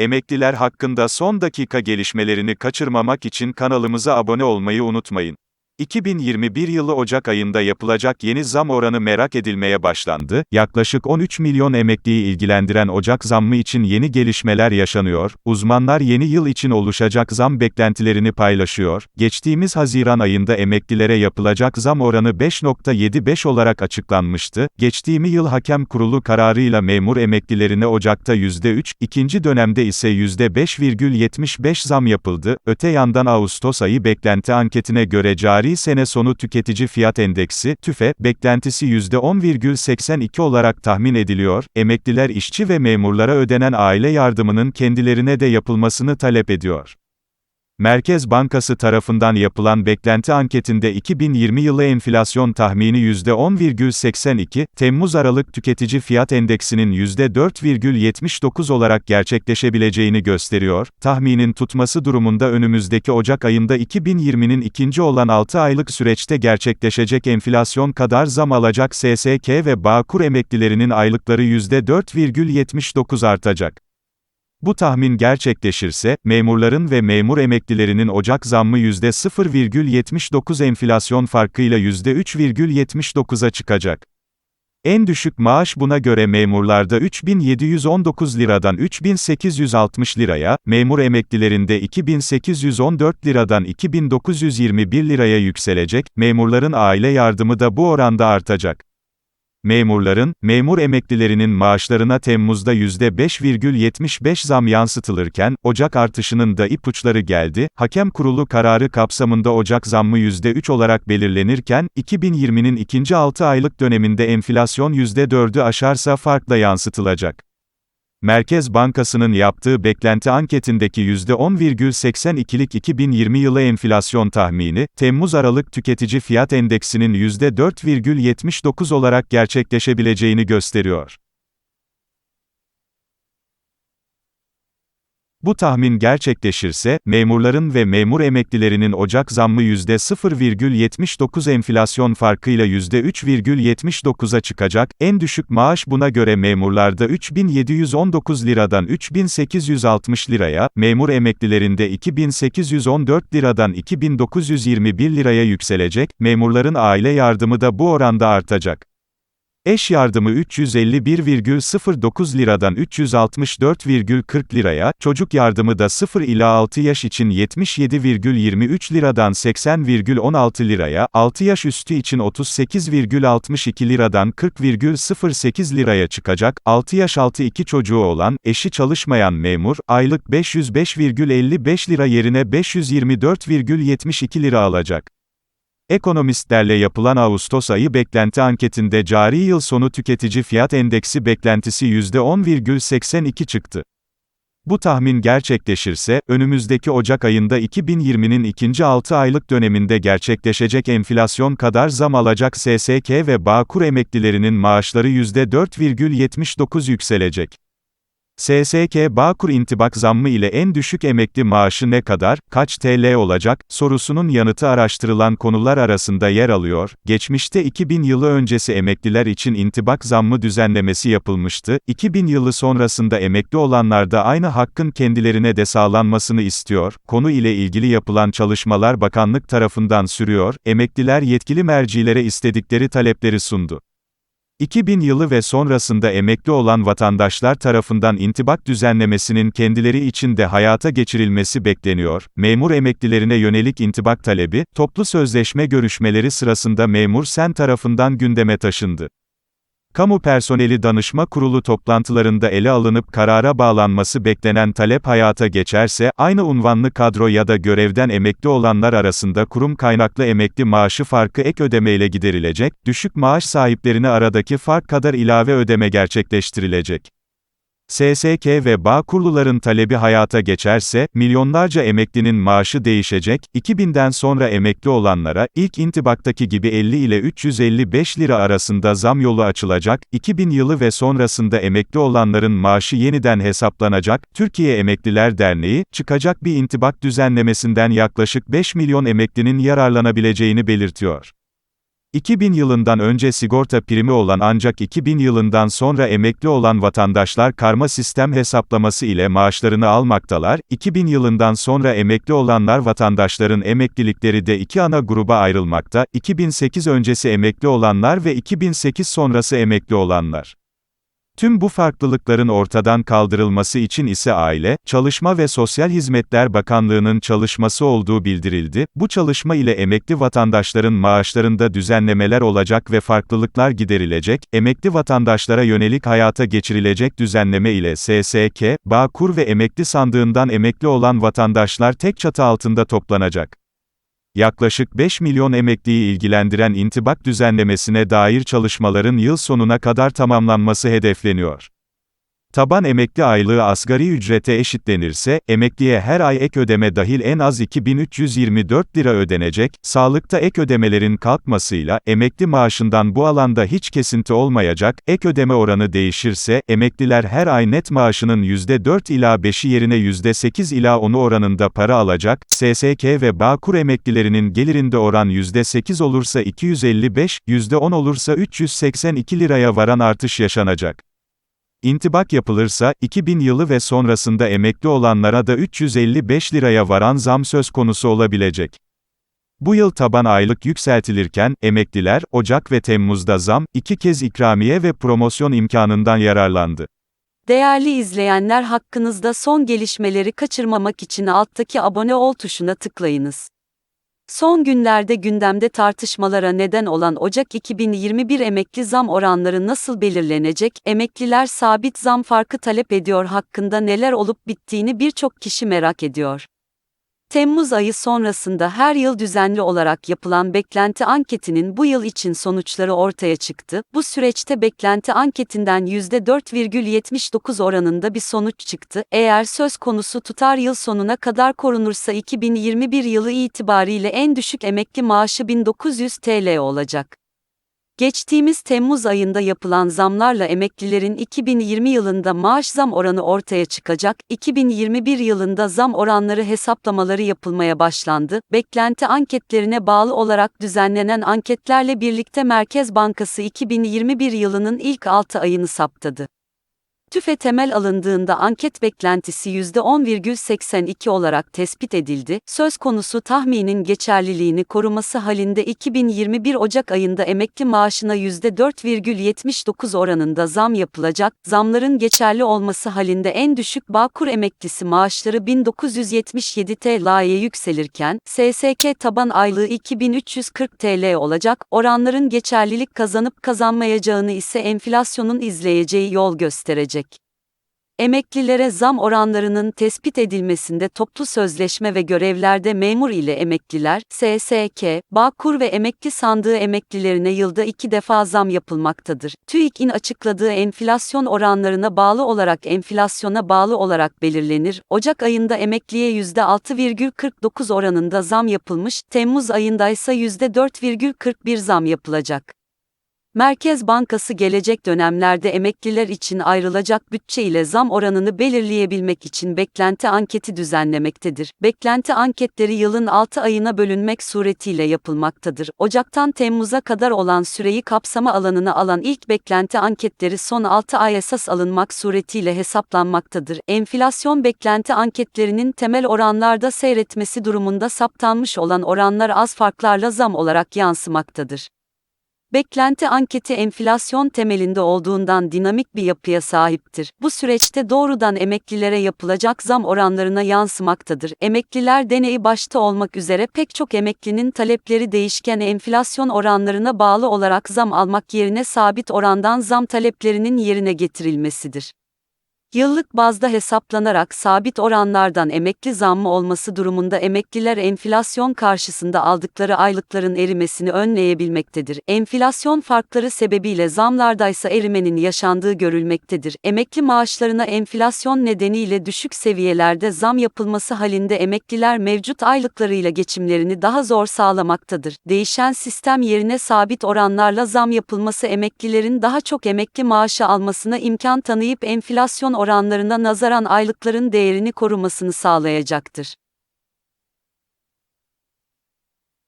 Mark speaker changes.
Speaker 1: Emekliler hakkında son dakika gelişmelerini kaçırmamak için kanalımıza abone olmayı unutmayın. 2021 yılı Ocak ayında yapılacak yeni zam oranı merak edilmeye başlandı. Yaklaşık 13 milyon emekliyi ilgilendiren Ocak zammı için yeni gelişmeler yaşanıyor. Uzmanlar yeni yıl için oluşacak zam beklentilerini paylaşıyor. Geçtiğimiz Haziran ayında emeklilere yapılacak zam oranı 5.75 olarak açıklanmıştı. Geçtiğimi yıl hakem kurulu kararıyla memur emeklilerine Ocak'ta %3, ikinci dönemde ise %5,75 zam yapıldı. Öte yandan Ağustos ayı beklenti anketine göre cari sene sonu tüketici fiyat endeksi, TÜFE, beklentisi %10,82 olarak tahmin ediliyor. Emekliler işçi ve memurlara ödenen aile yardımının kendilerine de yapılmasını talep ediyor. Merkez Bankası tarafından yapılan beklenti anketinde 2020 yılı enflasyon tahmini %10,82, Temmuz-Aralık tüketici fiyat endeksinin %4,79 olarak gerçekleşebileceğini gösteriyor. Tahminin tutması durumunda önümüzdeki Ocak ayında 2020'nin ikinci olan 6 aylık süreçte gerçekleşecek enflasyon kadar zam alacak SSK ve Bağkur emeklilerinin aylıkları %4,79 artacak. Bu tahmin gerçekleşirse, memurların ve memur emeklilerinin Ocak zammı %0,79 enflasyon farkıyla %3,79'a çıkacak. En düşük maaş buna göre memurlarda 3719 liradan 3860 liraya, memur emeklilerinde 2814 liradan 2921 liraya yükselecek, memurların aile yardımı da bu oranda artacak. Memurların, memur emeklilerinin maaşlarına Temmuz'da %5,75 zam yansıtılırken, Ocak artışının da ipuçları geldi. Hakem kurulu kararı kapsamında Ocak zammı %3 olarak belirlenirken, 2020'nin ikinci 6 aylık döneminde enflasyon %4'ü aşarsa farkla yansıtılacak. Merkez Bankası'nın yaptığı beklenti anketindeki %10,82'lik 2020 yılı enflasyon tahmini, Temmuz-Aralık tüketici fiyat endeksinin %4,79 olarak gerçekleşebileceğini gösteriyor. Bu tahmin gerçekleşirse, memurların ve memur emeklilerinin Ocak zammı %0,79 enflasyon farkıyla %3,79'a çıkacak, en düşük maaş buna göre memurlarda 3719 liradan 3860 liraya, memur emeklilerinde 2814 liradan 2921 liraya yükselecek, memurların aile yardımı da bu oranda artacak. Eş yardımı 351,09 liradan 364,40 liraya, çocuk yardımı da 0 ila 6 yaş için 77,23 liradan 80,16 liraya, 6 yaş üstü için 38,62 liradan 40,08 liraya çıkacak. 6 yaş altı 2 çocuğu olan, eşi çalışmayan memur, aylık 505,55 lira yerine 524,72 lira alacak. Ekonomistlerle yapılan Ağustos ayı beklenti anketinde cari yıl sonu tüketici fiyat endeksi beklentisi %10,82 çıktı. Bu tahmin gerçekleşirse, önümüzdeki Ocak ayında 2020'nin ikinci 6 aylık döneminde gerçekleşecek enflasyon kadar zam alacak SSK ve Bağkur emeklilerinin maaşları %4,79 yükselecek. SSK Bağkur intibak zammı ile en düşük emekli maaşı ne kadar, kaç TL olacak, sorusunun yanıtı araştırılan konular arasında yer alıyor. Geçmişte 2000 yılı öncesi emekliler için intibak zammı düzenlemesi yapılmıştı. 2000 yılı sonrasında emekli olanlar da aynı hakkın kendilerine de sağlanmasını istiyor. Konu ile ilgili yapılan çalışmalar bakanlık tarafından sürüyor. Emekliler yetkili mercilere istedikleri talepleri sundu. 2000 yılı ve sonrasında emekli olan vatandaşlar tarafından intibak düzenlemesinin kendileri için de hayata geçirilmesi bekleniyor. Memur emeklilerine yönelik intibak talebi, toplu sözleşme görüşmeleri sırasında memur sen tarafından gündeme taşındı. Kamu Personeli Danışma Kurulu toplantılarında ele alınıp karara bağlanması beklenen talep hayata geçerse, aynı unvanlı kadro ya da görevden emekli olanlar arasında kurum kaynaklı emekli maaşı farkı ek ödemeyle giderilecek, düşük maaş sahiplerine aradaki fark kadar ilave ödeme gerçekleştirilecek. SSK ve bağ kurluların talebi hayata geçerse, milyonlarca emeklinin maaşı değişecek, 2000'den sonra emekli olanlara, ilk intibaktaki gibi 50 ile 355 lira arasında zam yolu açılacak, 2000 yılı ve sonrasında emekli olanların maaşı yeniden hesaplanacak, Türkiye Emekliler Derneği, çıkacak bir intibak düzenlemesinden yaklaşık 5 milyon emeklinin yararlanabileceğini belirtiyor. 2000 yılından önce sigorta primi olan ancak 2000 yılından sonra emekli olan vatandaşlar karma sistem hesaplaması ile maaşlarını almaktalar. 2000 yılından sonra emekli olanlar vatandaşların emeklilikleri de iki ana gruba ayrılmakta. 2008 öncesi emekli olanlar ve 2008 sonrası emekli olanlar. Tüm bu farklılıkların ortadan kaldırılması için ise Aile, Çalışma ve Sosyal Hizmetler Bakanlığı'nın çalışması olduğu bildirildi. Bu çalışma ile emekli vatandaşların maaşlarında düzenlemeler olacak ve farklılıklar giderilecek. Emekli vatandaşlara yönelik hayata geçirilecek düzenleme ile SSK, Bağkur ve emekli sandığından emekli olan vatandaşlar tek çatı altında toplanacak. Yaklaşık 5 milyon emekliyi ilgilendiren intibak düzenlemesine dair çalışmaların yıl sonuna kadar tamamlanması hedefleniyor. Taban emekli aylığı asgari ücrete eşitlenirse, emekliye her ay ek ödeme dahil en az 2324 lira ödenecek, sağlıkta ek ödemelerin kalkmasıyla, emekli maaşından bu alanda hiç kesinti olmayacak, ek ödeme oranı değişirse, emekliler her ay net maaşının %4 ila 5'i yerine %8 ila 10'u oranında para alacak, SSK ve Bağkur emeklilerinin gelirinde oran %8 olursa 255, %10 olursa 382 liraya varan artış yaşanacak. İntibak yapılırsa, 2000 yılı ve sonrasında emekli olanlara da 355 liraya varan zam söz konusu olabilecek. Bu yıl taban aylık yükseltilirken, emekliler, Ocak ve Temmuz'da zam, iki kez ikramiye ve promosyon imkanından yararlandı.
Speaker 2: Değerli izleyenler hakkınızda son gelişmeleri kaçırmamak için alttaki abone ol tuşuna tıklayınız. Son günlerde gündemde tartışmalara neden olan Ocak 2021 emekli zam oranları nasıl belirlenecek, emekliler sabit zam farkı talep ediyor hakkında neler olup bittiğini birçok kişi merak ediyor. Temmuz ayı sonrasında her yıl düzenli olarak yapılan beklenti anketinin bu yıl için sonuçları ortaya çıktı. Bu süreçte beklenti anketinden %4,79 oranında bir sonuç çıktı. Eğer söz konusu tutar yıl sonuna kadar korunursa 2021 yılı itibariyle en düşük emekli maaşı 1900 TL olacak. Geçtiğimiz Temmuz ayında yapılan zamlarla emeklilerin 2020 yılında maaş zam oranı ortaya çıkacak. 2021 yılında zam oranları hesaplamaları yapılmaya başlandı. Beklenti anketlerine bağlı olarak düzenlenen anketlerle birlikte Merkez Bankası 2021 yılının ilk 6 ayını saptadı. TÜFE temel alındığında anket beklentisi %10,82 olarak tespit edildi. Söz konusu tahminin geçerliliğini koruması halinde 2021 Ocak ayında emekli maaşına %4,79 oranında zam yapılacak. Zamların geçerli olması halinde en düşük Bağkur emeklisi maaşları 1977 TL'ye yükselirken SSK taban aylığı 2340 TL olacak. Oranların geçerlilik kazanıp kazanmayacağını ise enflasyonun izleyeceği yol gösterecek. Emeklilere zam oranlarının tespit edilmesinde toplu sözleşme ve görevlerde memur ile emekliler, SSK, Bağkur ve emekli sandığı emeklilerine yılda iki defa zam yapılmaktadır. TÜİK'in açıkladığı enflasyon oranlarına bağlı olarak enflasyona bağlı olarak belirlenir. Ocak ayında emekliye %6,49 oranında zam yapılmış, Temmuz ayında ise %4,41 zam yapılacak. Merkez Bankası gelecek dönemlerde emekliler için ayrılacak bütçe ile zam oranını belirleyebilmek için beklenti anketi düzenlemektedir. Beklenti anketleri yılın 6 ayına bölünmek suretiyle yapılmaktadır. Ocaktan Temmuz'a kadar olan süreyi kapsama alanına alan ilk beklenti anketleri son 6 ay esas alınmak suretiyle hesaplanmaktadır. Enflasyon beklenti anketlerinin temel oranlarda seyretmesi durumunda saptanmış olan oranlar az farklarla zam olarak yansımaktadır. Beklenti anketi enflasyon temelinde olduğundan dinamik bir yapıya sahiptir. Bu süreçte doğrudan emeklilere yapılacak zam oranlarına yansımaktadır. Emekliler deneyi başta olmak üzere pek çok emeklinin talepleri değişken enflasyon oranlarına bağlı olarak zam almak yerine sabit orandan zam taleplerinin yerine getirilmesidir. Yıllık bazda hesaplanarak sabit oranlardan emekli zammı olması durumunda emekliler enflasyon karşısında aldıkları aylıkların erimesini önleyebilmektedir. Enflasyon farkları sebebiyle zamlardaysa erimenin yaşandığı görülmektedir. Emekli maaşlarına enflasyon nedeniyle düşük seviyelerde zam yapılması halinde emekliler mevcut aylıklarıyla geçimlerini daha zor sağlamaktadır. Değişen sistem yerine sabit oranlarla zam yapılması emeklilerin daha çok emekli maaşı almasına imkan tanıyıp enflasyon oranlarına nazaran aylıkların değerini korumasını sağlayacaktır.